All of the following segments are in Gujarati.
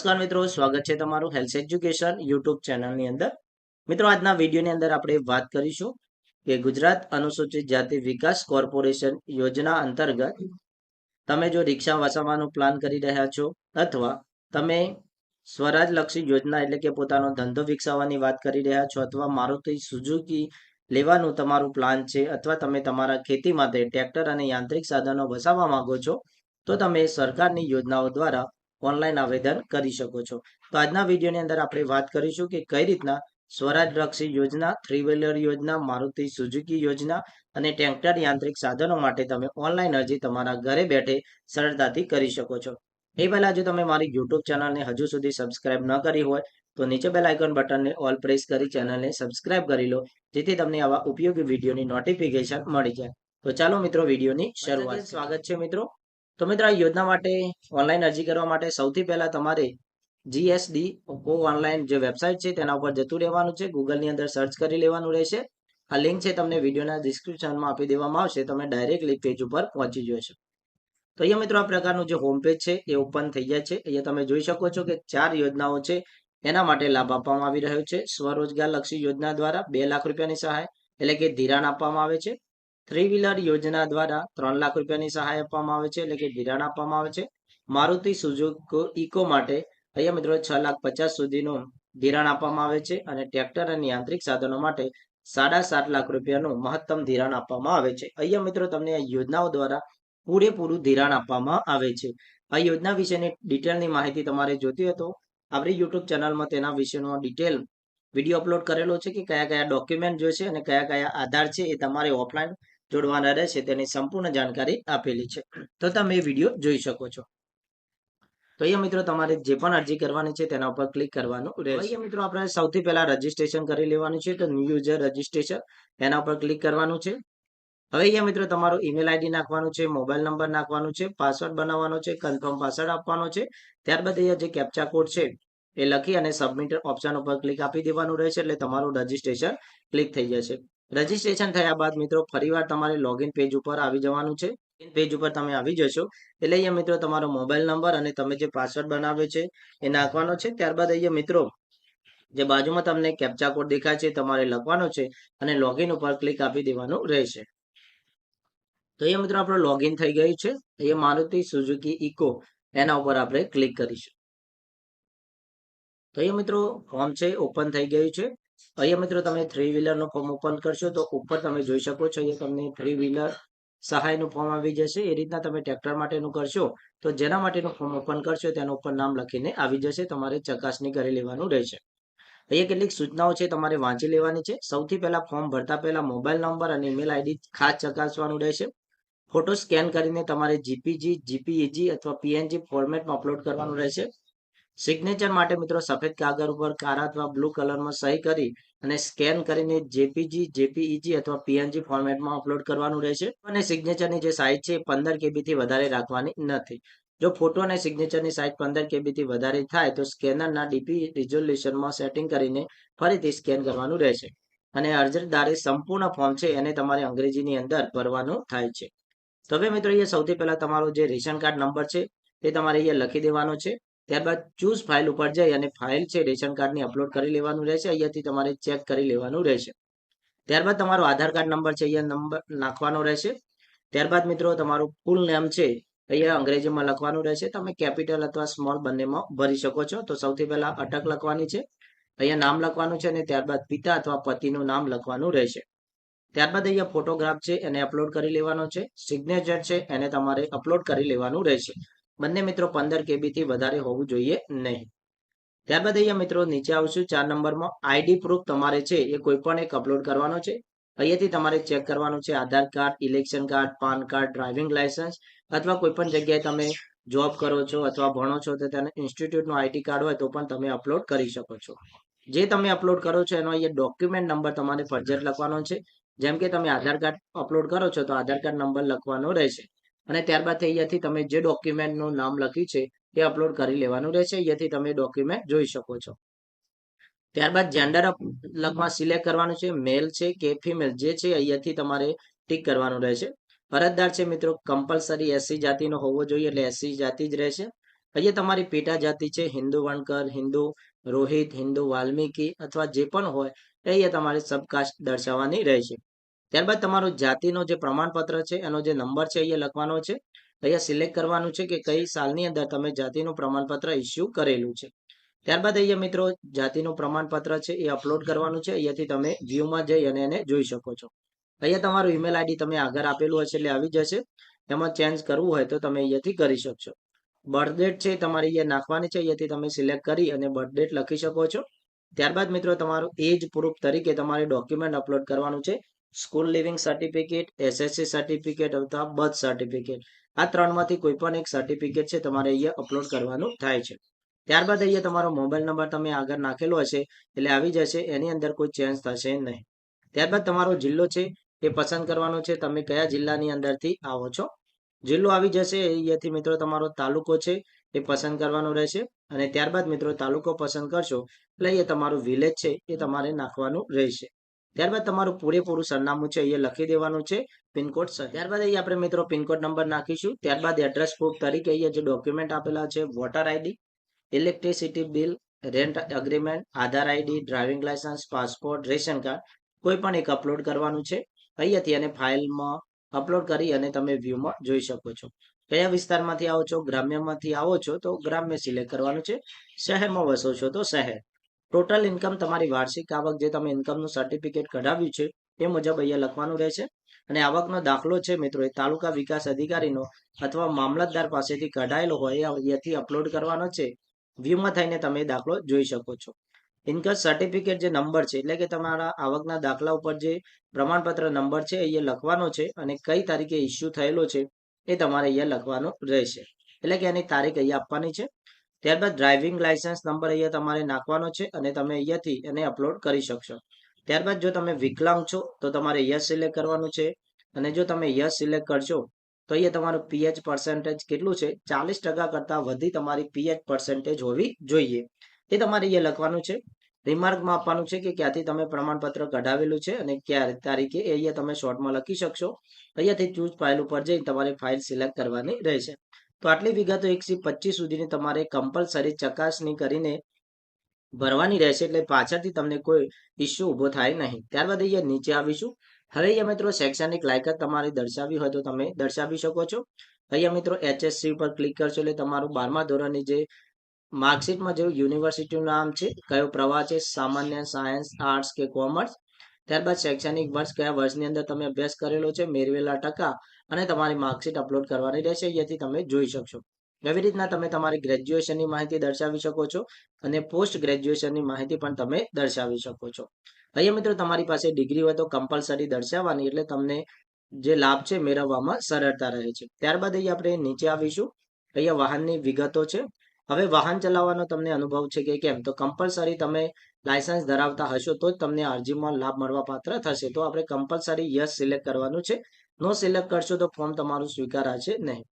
નમસ્કાર મિત્રો, સ્વાગત છે તમારું હેલ્થ એજ્યુકેશન યુટ્યુબ ચેનલની અંદર. મિત્રો, આજના વિડીયોની અંદર આપણે વાત કરીશું કે ગુજરાત અનુસૂચિત જાતિ વિકાસ કોર્પોરેશન યોજના અંતર્ગત તમે જો રિક્ષા વસાવવાનું પ્લાન કરી રહ્યા છો અથવા તમે સ્વરાજ લક્ષી યોજના એટલે કે પોતાનો ધંધો વિકસાવવાની વાત કરી રહ્યા છો અથવા મારુતિ સુઝુકી લેવાનું તમારું પ્લાન છે અથવા તમે તમારા ખેતી માટે ટ્રેક્ટર અને યાંત્રિક સાધનો વસાવવા માંગો છો, તો તમે સરકારની યોજનાઓ દ્વારા ઓનલાઈન આવેદન કરી શકો છો. તો આજના વિડીયોની અંદર આપણે વાત કરીશું કે કઈ રીતના સ્વરાજ રક્ષી યોજના થ્રી વ્હીલર યોજના મારુતિ સુઝુકી યોજના અને ટ્રેક્ટર યાંત્રિક સાધનો માટે તમે ઓનલાઈન અરજી તમારા ઘરે બેઠે સરળતાથી કરી શકો છો. એ પહેલાં જો તમે મારી યુટ્યુબ ચેનલને હજુ સુધી સબસ્ક્રાઇબ ન કરી હોય તો નીચે બેલ આઇકોન બટનને ઓલ પ્રેસ કરી ચેનલને સબસ્ક્રાઇબ કરી લો જેથી તમને આવા ઉપયોગી વિડીયોની નોટિફિકેશન મળી જાય. તો ચાલો મિત્રો વિડીયોની શરૂઆત. સ્વાગત છે મિત્રો. તો મિત્રો, આ યોજના માટે ઓનલાઈન અરજી કરવા માટે સૌથી પહેલા તમારે જીએસડી કો ઓનલાઈન જે વેબસાઇટ છે, તેના ઉપર જતું રહેવાનું છે. ગૂગલની અંદર સર્ચ કરી લેવાનું રહેશે. આ લિંક છે તમને વિડીયોના ડિસ્ક્રિપ્શનમાં આપી દેવામાં આવશે. તમે ડાયરેક્ટલી પેજ ઉપર પહોંચી જશો. તો અહીંયા મિત્રો, આ પ્રકારનું જે હોમ પેજ છે, એ ઓપન થઈ જાય છે. અહીંયા તમે જોઈ શકો છો કે ચાર યોજનાઓ છે. એના માટે લાભ આપવામાં આવી રહ્યો છે. સ્વરોજગાર લક્ષી યોજના દ્વારા બે લાખ રૂપિયાની સહાય, એટલે કે ધિરાણ આપવામાં આવે છે. થ્રી વ્હીલર યોજના દ્વારા ત્રણ લાખ રૂપિયાની સહાય આપવામાં આવે છે, એટલે કે ધિરાણ આપવામાં આવે છે. મારુતિ સુઝુકો ઇકો માટે અહીંયા મિત્રો છ લાખ પચાસ સુધીનું ધિરાણ આપવામાં આવે છે અને ટ્રેક્ટર અને યાંત્રિક સાધનો માટે સાડા સાત લાખ રૂપિયાનું મહત્તમ ધિરાણ આપવામાં આવે છે. અહીંયા મિત્રો તમને આ યોજનાઓ દ્વારા પૂરેપૂરું ધિરાણ આપવામાં આવે છે. આ યોજના વિશેની ડિટેલની માહિતી તમારે જોતી હોય તો આપણી યુટ્યુબ ચેનલમાં તેના વિશેનો ડિટેલ વીડિયો અપલોડ કરેલો છે કે કયા કયા ડોક્યુમેન્ટ જોઈશે અને કયા કયા આધાર છે એ તમારે ઓફલાઈન જોડવાના રહેશે તેની સંપૂર્ણ જાણકારી આપેલી છે. તો તમે એ વીડિયો જોઈ શકો છો. તો અહીંયા મિત્રો તમારે જે પણ અરજી કરવાની છે, તેના ઉપર ક્લિક કરવાનું રહેશે. મિત્રો આપણે સૌથી પહેલા રજીસ્ટ્રેશન કરી લેવાનું છે, તો ન્યૂ યુઝર રજીસ્ટ્રેશન એના ઉપર ક્લિક કરવાનું છે. હવે અહીંયા મિત્રો તમારું ઈમેલ આઈડી નાખવાનું છે મોબાઈલ નંબર નાખવાનું છે પાસવર્ડ બનાવવાનો છે કન્ફર્મ પાસવર્ડ આપવાનો છે. ત્યારબાદ અહીંયા જે કેપ્ચા કોડ છે, એ લખી અને સબમિટ ઓપ્શન ઉપર ક્લિક આપી દેવાનું રહેશે, એટલે તમારું રજીસ્ટ્રેશન ક્લિક થઈ જશે. રજીસ્ટ્રેશન થયા બાદ મિત્રો, ફરીવાર તમારે લોગિન પેજ ઉપર આવી જવાનું છે. પેજ ઉપર તમે આવી જશો. એટલે અહીંયા મિત્રો તમારો મોબાઈલ નંબર અને તમે જે પાસવર્ડ બનાવ્યો છે, એ નાખવાનો છે. ત્યારબાદ અહીંયા મિત્રો, જે બાજુમાં તમને કેપ્ચા કોડ દેખાય છે તમારે લખવાનો છે અને લોગિન ઉપર ક્લિક આપી દેવાનું રહેશે. તો અહીંયા મિત્રો આપણું લોગિન થઈ ગયું છે. અહીંયા મારુતિ સુઝુકી ઇકો એના ઉપર આપણે ક્લિક કરીશું. તો અહીંયા મિત્રો ફોર્મ છે ઓપન થઈ ગયું છે. અહીંયા મિત્રો તમે થ્રી વ્હીલરનું ફોર્મ ઓપન કરશો તો ઉપર તમે જોઈ શકો છો અહીંયા તમને થ્રી વ્હીલર સહાયનું ફોર્મ આવી જશે. એ રીતના તમે ટ્રેક્ટર માટેનું કરશો તો જેના માટેનું ફોર્મ ઓપન કરશો તેનું ઉપર નામ લખીને આવી જશે. તમારે ચકાસણી કરી લેવાનું રહેશે. અહીંયા કેટલીક સૂચનાઓ છે તમારે વાંચી લેવાની છે. સૌથી પહેલા ફોર્મ ભરતા પહેલા મોબાઈલ નંબર અને ઈમેલ આઈડી ખાસ ચકાસવાનું રહેશે. ફોટો સ્કેન કરીને તમારે જીપીજી જીપીઈજી અથવા પીએનજી ફોર્મેટમાં અપલોડ કરવાનું રહેશે. સિગ્નેચર માટે મિત્રો સફેદ કાગળ ઉપર કારા અથવા બ્લુ કલરમાં સહી કરી અને સ્કેન કરીને જેપીજી જેપીઈજી અથવા પીએનજી ફોર્મેટમાં અપલોડ કરવાનું રહેશે. અને સિગ્નેચરની જે સાઇઝ છે પંદર કેબીથી વધારે રાખવાની નથી. જો ફોટો અને સિગ્નેચરની સાઇઝ પંદર કેબીથી વધારે થાય તો સ્કેનરના ડીપી રિઝોલ્યુશનમાં સેટિંગ કરીને ફરીથી સ્કેન કરવાનું રહેશે. અને અરજદારે સંપૂર્ણ ફોર્મ છે એને તમારે અંગ્રેજીની અંદર ભરવાનું થાય છે. તો હવે મિત્રો અહીંયા સૌથી પહેલા તમારો જે રેશન કાર્ડ નંબર છે તે તમારે અહીંયા લખી દેવાનો છે. ત્યારબાદ ચૂઝ ફાઇલ ઉપર જઈ અને ફાઇલ છે રેશન કાર્ડની અપલોડ કરી લેવાનું રહેશે. અહીંયાથી તમારે ચેક કરી લેવાનું રહેશે. ત્યારબાદ તમારો આધાર કાર્ડ નંબર છે, અહીંયા નંબર નાખવાનો રહેશે. ત્યારબાદ મિત્રો તમારું ફૂલ નેમ છે, અહીંયા અંગ્રેજીમાં લખવાનું રહેશે. તમે કેપિટલ અથવા સ્મોલ બંનેમાં ભરી શકો છો. તો સૌથી પહેલા અટક લખવાની છે, અહીંયા નામ લખવાનું છે અને ત્યારબાદ પિતા અથવા પતિનું નામ લખવાનું રહેશે. ત્યારબાદ અહીંયા ફોટોગ્રાફ છે, એને અપલોડ કરી લેવાનો છે. સિગ્નેચર છે, એને તમારે અપલોડ કરી લેવાનું રહેશે. બંને મિત્રો પંદર કેબીથી વધારે હોવું જોઈએ નહીં. ત્યારબાદ અહીંયા મિત્રો નીચે આવશું. ચાર નંબરમાં આઈડી પ્રૂફ તમારે છે એ કોઈ પણ એક અપલોડ કરવાનો છે. અહીંયાથી તમારે ચેક કરવાનું છે Aadhaar card election card PAN card driving licence અથવા કોઈ પણ જગ્યાએ તમે જોબ કરો છો અથવા ભણો છો તો તેને ઇન્સ્ટિટ્યૂટનું આઈટી કાર્ડ હોય તો પણ તમે અપલોડ કરી શકો છો. જે તમે અપલોડ કરો છો એનો અહીંયા ડોક્યુમેન્ટ નંબર તમારે ફરજિયાત લખવાનો છે. જેમ કે તમે આધાર કાર્ડ અપલોડ કરો છો તો આધાર કાર્ડ નંબર લખવાનો રહેશે. અને ત્યારબાદ અહીંયાથી તમે જે ડોક્યુમેન્ટનું નામ લખ્યું છે તે અપલોડ કરી લેવાનું રહેશે. અહીંયાથી તમે ડોક્યુમેન્ટ જોઈ શકો છો. ત્યારબાદ જેન્ડર લખવા સિલેક્ટ કરવાનું છે. મેલ છે કે ફિમેલ જે છે અહીંયાથી તમારે ટીક કરવાનું રહેશે. અરજદાર છે મિત્રો કમ્પલસરી એસસી જાતિનો હોવો જોઈએ, એટલે એસસી જાતિ જ રહેશે. અહીંયા તમારી પેટા જાતિ છે, હિન્દુ વણકર, હિન્દુ રોહિત, હિન્દુ વાલ્મીકી અથવા જે પણ હોય, એ અહીંયા તમારે સબકાસ્ટ દર્શાવવાની રહેશે. ત્યારબાદ તમારું જાતિનો જે પ્રમાણપત્ર છે, એનો જે નંબર છે, અહીંયા લખવાનો છે. અહીંયા સિલેક્ટ કરવાનું છે કે કઈ સાલની અંદર તમે જાતિનું પ્રમાણપત્ર ઇસ્યુ કરેલું છે. ત્યારબાદ અહીંયા મિત્રો જાતિનું પ્રમાણપત્ર છે, એ અપલોડ કરવાનું છે. અહીંયાથી તમે વ્યૂમાં જઈ અને એને જોઈ શકો છો. અહીંયા તમારું ઈમેલ આઈડી તમે આગળ આપેલું હશે એટલે આવી જશે. એમાં ચેન્જ કરવું હોય તો તમે અહીંયાથી કરી શકશો. બર્થ ડેટ છે તમારે અહીંયા નાખવાની છે. અહીંયાથી તમે સિલેક્ટ કરી અને બર્થ ડેટ લખી શકો છો. ત્યારબાદ મિત્રો તમારું એજ પ્રૂફ તરીકે તમારે ડોક્યુમેન્ટ અપલોડ કરવાનું છે. School leaving certificate SSC certificate અથવા બર્થ સર્ટિફિકેટ આ ત્રણમાંથી કોઈ પણ એક સર્ટિફિકેટ છે, તમારે અહીંયા અપલોડ કરવાનું થાય છે. ત્યારબાદ અહીંયા તમારો મોબાઈલ નંબર તમે આગળ નાખેલો હશે, એટલે આવી જશે, એની અંદર કોઈ ચેન્જ થશે નહીં. ત્યારબાદ તમારો જિલ્લો છે, એ પસંદ કરવાનો છે, તમે કયા જિલ્લાની અંદરથી આવો છો? જિલ્લો આવી જશે અહીંયાથી મિત્રો તમારો તાલુકો છે, એ પસંદ કરવાનો રહેશે, અને ત્યારબાદ મિત્રો તાલુકો પસંદ કરશો, એટલે અહીંયા તમારું વિલેજ છે, એ તમારે નાખવાનું રહેશે. ત્યારબાદ તમારું પૂરેપૂરું સરનામું છે, અહીંયા લખી દેવાનું છે પિનકોડ ત્યારબાદ અહીંયા આપણે મિત્રો પિનકોડ નંબર નાખીશું. ત્યારબાદ એડ્રેસ પ્રૂફ તરીકે અહીંયા જે ડોક્યુમેન્ટ આપેલા છે voter ID electricity bill rent agreement Aadhaar ID driving licence passport ration card કોઈ પણ એક અપલોડ કરવાનું છે. અહીંયાથી અને ફાઇલમાં અપલોડ કરી અને તમે વ્યૂમાં જોઈ શકો છો. કયા વિસ્તારમાંથી આવો છો? ગ્રામ્યમાંથી આવો છો? તો ગ્રામ્ય સિલેક્ટ કરવાનું છે. શહેરમાં વસો છો તો શહેર. ટોટલ ઇન્કમ તમારી વાર્ષિક આવક જે તમે ઇન્કમનું સર્ટિફિકેટ કઢાવ્યું છે, એ મુજબ અહીંયા લખવાનું રહેશે. અને આવકનો દાખલો છે મિત્રો, એ તાલુકા વિકાસ અધિકારીનો અથવા મામલતદાર પાસેથી કઢાયેલો હોય, એ અહીંયાથી અપલોડ કરવાનો છે. વ્યૂમાં થઈને તમે દાખલો જોઈ શકો છો. ઇન્કમ સર્ટિફિકેટ જે નંબર છે, એટલે કે તમારા આવકના દાખલા ઉપર જે પ્રમાણપત્ર નંબર છે, અહીંયા લખવાનો છે અને કઈ તારીખે ઇસ્યુ થયેલો છે, એ તમારે અહીંયા લખવાનો રહેશે. એટલે કે એની તારીખ અહીંયા આપવાની છે. ત્યારબાદ ડ્રાઇવિંગ લાયસન્સ નંબર અહીંયા તમારે નાખવાનો છે અને તમે અહીંયાથી એને અપલોડ કરી શકશો. ત્યારબાદ જો તમે વિકલાંગ છો, તો તમારે યસ સિલેક્ટ કરવાનું છે. અને જો તમે યસ સિલેક્ટ કરશો, તો અહીંયા તમારું પીએચ પર્સન્ટેજ કેટલું છે? ચાલીસ ટકા કરતાં વધી તમારી પીએચ પર્સન્ટેજ હોવી જોઈએ. એ તમારે અહીંયા લખવાનું છે. રિમાર્કમાં આપવાનું છે કે ક્યાંથી તમે પ્રમાણપત્ર કઢાવેલું છે અને ક્યારે તારીખે એ અહીંયા તમે શોર્ટમાં લખી શકશો. અહીંયાથી ચૂઝ ફાઇલ ઉપર જઈને તમારે ફાઇલ સિલેક્ટ કરવાની રહેશે. તો આટલી વિગતો એકથી પચીસ સુધીની તમારે કમ્પલસરી ચકાસણી કરીને ભરવાની રહેશે એટલે પાછળથી તમને કોઈ ઇસ્યુ ઊભો થાય નહીં. ત્યારબાદ અહીંયા નીચે આવીશું. હવે અહીંયા મિત્રો શૈક્ષણિક લાયકાત તમારે દર્શાવી હોય તો તમે દર્શાવી શકો છો. અહીંયા મિત્રો એચએસસી ઉપર ક્લિક કરશો એટલે તમારું બારમા ધોરણની જે માર્કશીટમાં જે યુનિવર્સિટીનું નામ છે, કયો પ્રવાહ છે, સામાન્ય સાયન્સ આર્ટ્સ કે કોમર્સ ત્યારબાદ શૈક્ષણિક વર્ષ કયા વર્ષની અંદર તમે અભ્યાસ કરેલો છે, મેળવેલા ટકા અને તમારી માર્કશીટ અપલોડ કરવાની રહેશે, જેથી તમે જોઈ શકશો. એવી રીતના તમે તમારી ગ્રેજ્યુએશનની માહિતી દર્શાવી શકો છો અને પોસ્ટ ગ્રેજ્યુએશનની માહિતી પણ તમે દર્શાવી શકો છો. અહીંયા મિત્રો તમારી પાસે ડિગ્રી હોય તો કમ્પલસરી દર્શાવવાની, એટલે તમને જે લાભ છે, મેળવવામાં સરળતા રહે છે. ત્યારબાદ અહીંયા આપણે નીચે આવીશું. અહીંયા વાહનની વિગતો છે. હવે વાહન ચલાવવાનો તમને અનુભવ છે કે કેમ? તો કમ્પલસરી તમે લાયસન્સ ધરાવતા હશો તો જ તમને અરજીમાં લાભ મળવા પાત્ર થશે. તો આપણે કમ્પલસરી યસ સિલેક્ટ કરવાનું છે. નો સિલેક્ટ કરશો તો ફોર્મ તમારું સ્વીકારાશે નહીં.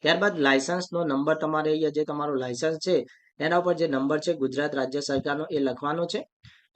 ત્યારબાદ લાયસન્સનો નંબર તમારે અહીંયા જે તમારો લાયસન્સ છે, એના ઉપર જે નંબર છે, ગુજરાત રાજ્ય સરકારનો, એ લખવાનો છે.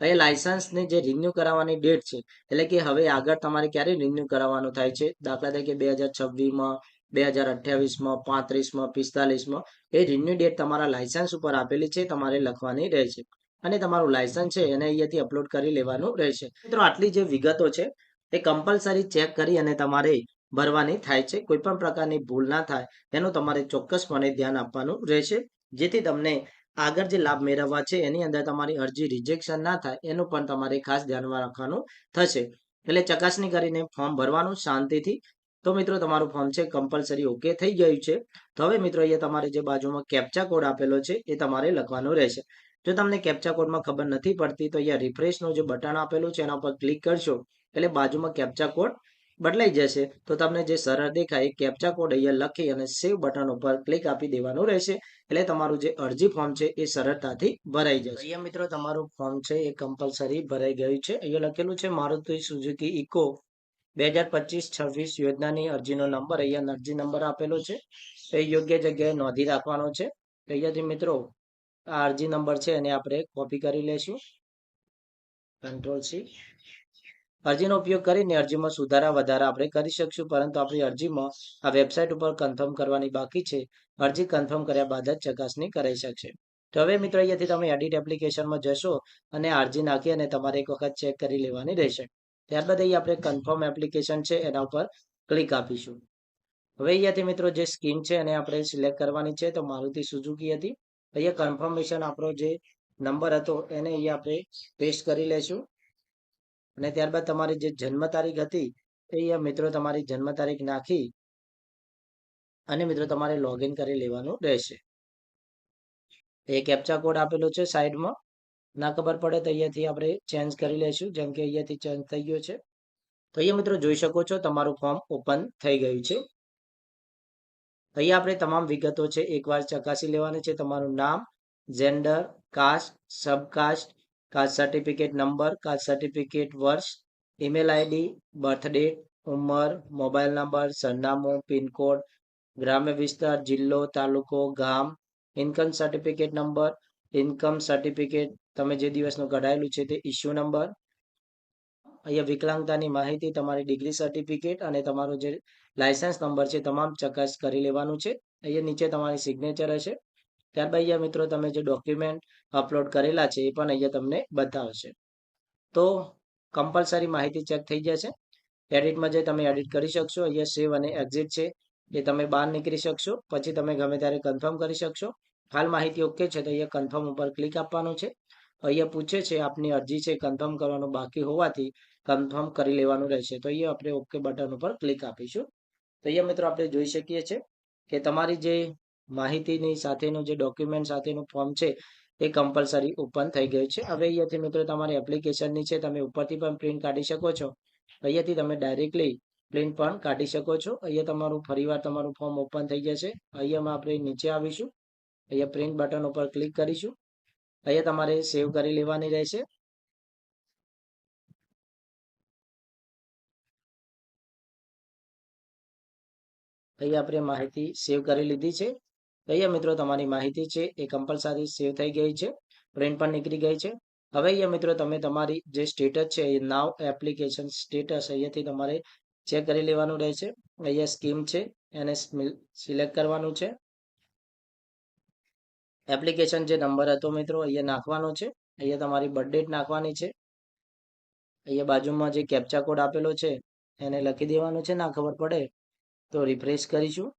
એ લાયસન્સને જે રિન્યુ કરાવવાની ડેટ છે, એટલે કે હવે આગળ તમારે ક્યારે રિન્યુ કરાવવાનું થાય છે? દાખલા તરીકે બે હજાર છવ્વીસમાં બે હજાર અઠ્યાવીસમાં, પાંત્રીસમાં, પિસ્તાલીસમાં એ રિન્યુ ડેટ તમારા લાયસન્સ ઉપર આપેલી છે, તમારે લખવાની રહેશે. અને તમારું લાયસન્સ છે, એને અહીંયાથી અપલોડ કરી લેવાનું રહેશે. મિત્રો, આટલી જે વિગતો છે, એ કમ્પલસરી ચેક કરી અને તમારે ભરવાની થાય છે. કોઈ પણ પ્રકારની ભૂલ ના થાય એનું તમારે ચોક્કસપણે ધ્યાન આપવાનું રહેશે. જેથી તમને આગળ જે લાભ મેળવવા છે, એની અંદર તમારી અરજી રિજેક્શન ના થાય, એનું પણ તમારે ખાસ ધ્યાનમાં રાખવાનું થશે. એટલે ચકાસણી કરીને ફોર્મ ભરવાનું શાંતિથી તો મિત્રો, તમારું ફોર્મ છે કમ્પલસરી ઓકે થઈ ગયું છે. તો હવે મિત્રો, અહીંયા તમારે જે બાજુમાં કેપ્ચા કોડ આપેલો છે, એ તમારે લખવાનો રહેશે. જો તમને કેપ્ચા કોડમાં ખબર નથી પડતી, તો અહીંયા રિફ્રેશનું જે બટન આપેલું છે, એના ઉપર ક્લિક કરશો, એટલે બાજુમાં કેપ્ચા કોડ બદલાઈ જશે. તો તમને જે સરળ દેખાય, એ કેપ્ચા કોડ અહીંયા લખી અને સેવ બટન ઉપર ક્લિક આપી દેવાનું રહેશે. એટલે તમારું જે અરજી ફોર્મ છે, એ સરળતાથી ભરાઈ જશે. અહીંયા મિત્રો, તમારું ફોર્મ છે, એ કમ્પલસરી ભરાઈ ગયું છે. અહીંયા લખેલું છે, મારુતિ સુઝુકી ઇકો બે હજાર પચીસ છવ્વીસ યોજનાની અરજીનો નંબર, અહીંયા અરજી નંબર આપેલો છે. એ યોગ્ય જગ્યાએ નોંધી રાખવાનો છે. અહીંયાથી મિત્રો, આ અરજી નંબર છે, એને આપણે કોપી કરી લેશું કંટ્રોલ સી અરજીનો ઉપયોગ કરીને અરજીમાં સુધારા વધારા આપણે કરી શકશું, પરંતુ આપણી અરજીમાં આ વેબસાઇટ ઉપર કન્ફર્મ કરવાની બાકી છે. અરજી કન્ફર્મ કર્યા બાદ જ ચકાસણી કરાઈ શકશે. તો હવે મિત્રો, અહીંયાથી તમે એડિટ એપ્લિકેશનમાં જશો અને અરજી નાખી અને તમારે એક વખત ચેક કરી લેવાની રહેશે. ત્યારબાદ અહીં આપણે કન્ફર્મ એપ્લિકેશન છે, એના ઉપર ક્લિક આપીશું. હવે અહીંયાથી મિત્રો જે સ્કીમ છે એને આપણે સિલેક્ટ કરવાની છે, તો મારુતિ સુઝુકી હતી. અહીંયા કન્ફર્મેશન આપણો જે નંબર હતો, એને અહીંયા આપણે પેસ્ટ કરી લેશું. અને ત્યારબાદ તમારી જે જન્મ તારીખ હતી, એ અહીંયા મિત્રો તમારી જન્મ તારીખ નાખી અને મિત્રો તમારે લોગિન કરી લેવાનું રહેશે. એ કેપ્ચા કોડ આપેલો છે સાઈડમાં. ના ખબર પડે તો અહીંયાથી આપણે ચેન્જ કરી લઈશું, જેમ કે અહીંયાથી ચેન્જ થઈ ગયો છે. તો અહીંયા મિત્રો જોઈ શકો છો તમારું ફોર્મ ઓપન થઈ ગયું છે. અહીંયા આપણે તમામ વિગતો છે, એકવાર ચકાસી લેવાની છે. તમારું નામ gender caste subcaste caste certificate number caste certificate વર્ષ ઈમેલ આઈડી બર્થ ડેટ ઉંમર મોબાઈલ નંબર સરનામું, પિનકોડ, ગ્રામ્ય વિસ્તાર, જિલ્લો, તાલુકો, ગામ income certificate number income certificate તમે જે દિવસનું કઢાયેલું છે તે ઇસ્યુ નંબર અહીંયા વિકલાંગતાની માહિતી, તમારી ડિગ્રી સર્ટિફિકેટ અને તમારો જે લાયસન્સ નંબર છે, તમામ ચકાસ કરી લેવાનું છે. અહીંયા નીચે તમારી સિગ્નેચર હશે. ત્યારબાદ અહીંયા મિત્રો તમે જે ડોક્યુમેન્ટ અપલોડ કરેલા છે, એ પણ અહીંયા તમને બતાવશે. તો કમ્પલસરી માહિતી ચેક થઈ જશે. એડિટમાં જે તમે એડિટ કરી શકશો. અહીંયા સેવ અને એક્ઝિટ છે, એ તમે બહાર નીકળી શકશો. પછી તમે ગમે ત્યારે કન્ફર્મ કરી શકશો. હાલ માહિતી ઓકે છે, તો અહીંયા કન્ફર્મ ઉપર ક્લિક આપવાનું છે. અહીંયા પૂછે છે, આપની અરજી છે કન્ફર્મ કરવાનું બાકી હોવાથી કન્ફર્મ કરી લેવાનું રહેશે. તો અહીંયા આપણે ઓકે બટન ઉપર ક્લિક આપીશું. તો અહીંયા મિત્રો આપણે જોઈ શકીએ છીએ કે તમારી જે માહિતીની સાથેનું જે ડોક્યુમેન્ટ સાથેનું ફોર્મ છે એ કમ્પલસરી ઓપન થઈ ગયું છે. હવે અહીંયાથી મિત્રો તમારી એપ્લિકેશનની છે તમે ઉપરથી પણ પ્રિન્ટ કાઢી શકો છો. અહીંયાથી તમે ડાયરેક્ટલી પ્રિન્ટ પણ કાઢી શકો છો. અહીંયા તમારું ફરીવાર તમારું ફોર્મ ઓપન થઈ જશે. અહીંયામાં આપણે નીચે આવીશું. અહીંયા પ્રિન્ટ બટન ઉપર ક્લિક કરીશું. અહીંયા તમારે સેવ કરી લેવાની રહેશે. અહીંયા આપણે માહિતી સેવ કરી લીધી છે. અહીંયા મિત્રો તમારી માહિતી છે એ કમ્પલસરી સેવ થઈ ગઈ છે. પ્રિન્ટ પણ નીકળી ગઈ છે. હવે અહીંયા મિત્રો તમે તમારી જે સ્ટેટસ છે એ નાવ એપ્લિકેશન સ્ટેટસ અહીંયાથી તમારે ચેક કરી લેવાનું રહેશે. અહીંયા સ્કીમ છે એને સિલેક્ટ કરવાનું છે. એપ્લિકેશન જે નંબર હતો મિત્રો, અહીંયા નાખવાનો છે. અહીંયા તમારી બર્થડેટ નાખવાની છે. અહીંયા બાજુમાં જે કેપ્ચા કોડ આપેલો છે, એને લખી દેવાનો છે, ના ખબર પડે તો રિફ્રેશ કરીશું.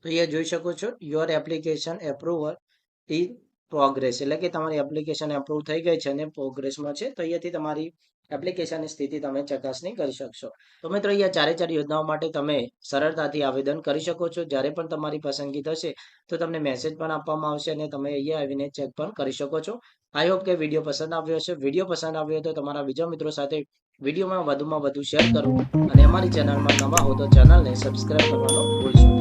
તો અહીંયા જોઈ શકો છો your application approver in progress એટલે કે તમારી એપ્લિકેશન એપ્રુવ થઈ ગઈ છે અને પ્રોગ્રેસમાં છે, તો અહીંયાથી તમારી એપ્લિકેશનની સ્થિતિ તમે ચકાસણી કરી શકશો. તો મિત્રો, અહીંયા ચારે ચાર યોજનાઓ માટે તમે સરળતાથી આવેદન કરી શકો છો. જ્યારે પણ તમારી પસંદગી થશે, તો તમને મેસેજ પણ આપવામાં આવશે અને તમે અહીંયા આવીને ચેક પણ કરી શકો છો. આઈ હોપ કે વીડિયો પસંદ આવ્યો હશે. વીડિયો પસંદ આવ્યો તો તમારા બીજા મિત્રો સાથે વિડીયોમાં વધુમાં વધુ શેર કરો અને અમારી ચેનલમાં નવા હો તો ચેનલને સબસ્ક્રાઈબ કરવાનો ભૂલશો